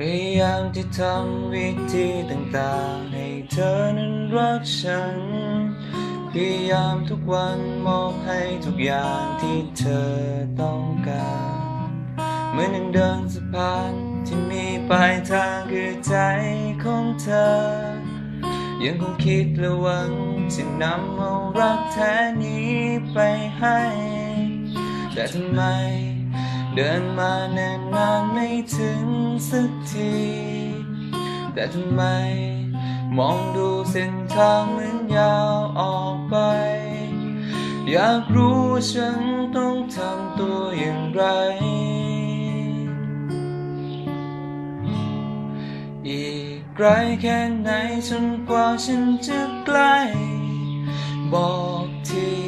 พยายามที่ทำวิธีต่างๆ ให้เธอนั้นรักฉัน พยายามทุกวันมอบให้ทุกอย่างที่เธอต้องการเหมือนยังเดินสะพานที่มีปลายทางคือใจของเธอ ยังคงคิดและหวังจะนำเอารักแท้นี้ไปให้ แต่ทำไม เดินมาเนิ่นนานไม่ถึงสักที แต่ทำไม มองดูเส้นทางเหมือนยาวออกไป อยากรู้ฉันต้องทำตัวอย่างไร อีกไกลแค่ไหนจนกว่าฉันจะใกล้ บอกที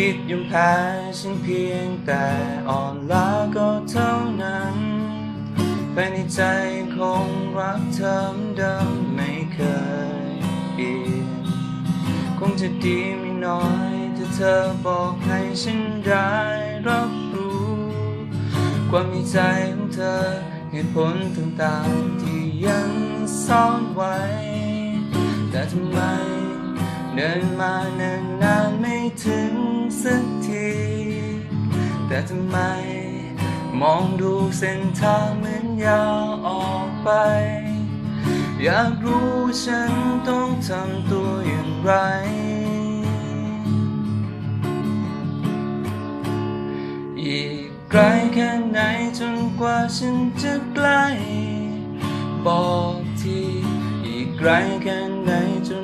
คิดยอมแพ้ฉันเพียงแต่อ่อนล้าก็เท่านั้นภายในใจคงรักเธอเหมือนเดิมไม่เคยเปลี่ยนคงจะดีไม่น้อยถ้าเธอบอกให้ฉันได้รับรู้ ความในใจของเธอเหตุผลต่างๆที่ยังซ่อนไว้ แต่ทำไมเดินมาเนิ่นนาน ถึงสักที แต่ทำไมมองดูเส้นทางเหมือนยาวออกไป อยากรู้ฉันต้องทำตัวอย่างไร อีกไกลแค่ไหนจนกว่าฉันจะใกล้ บอกทีอีกไกลแค่ไหนจน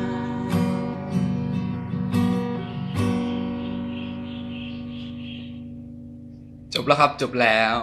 จบแล้วครับจบแล้ว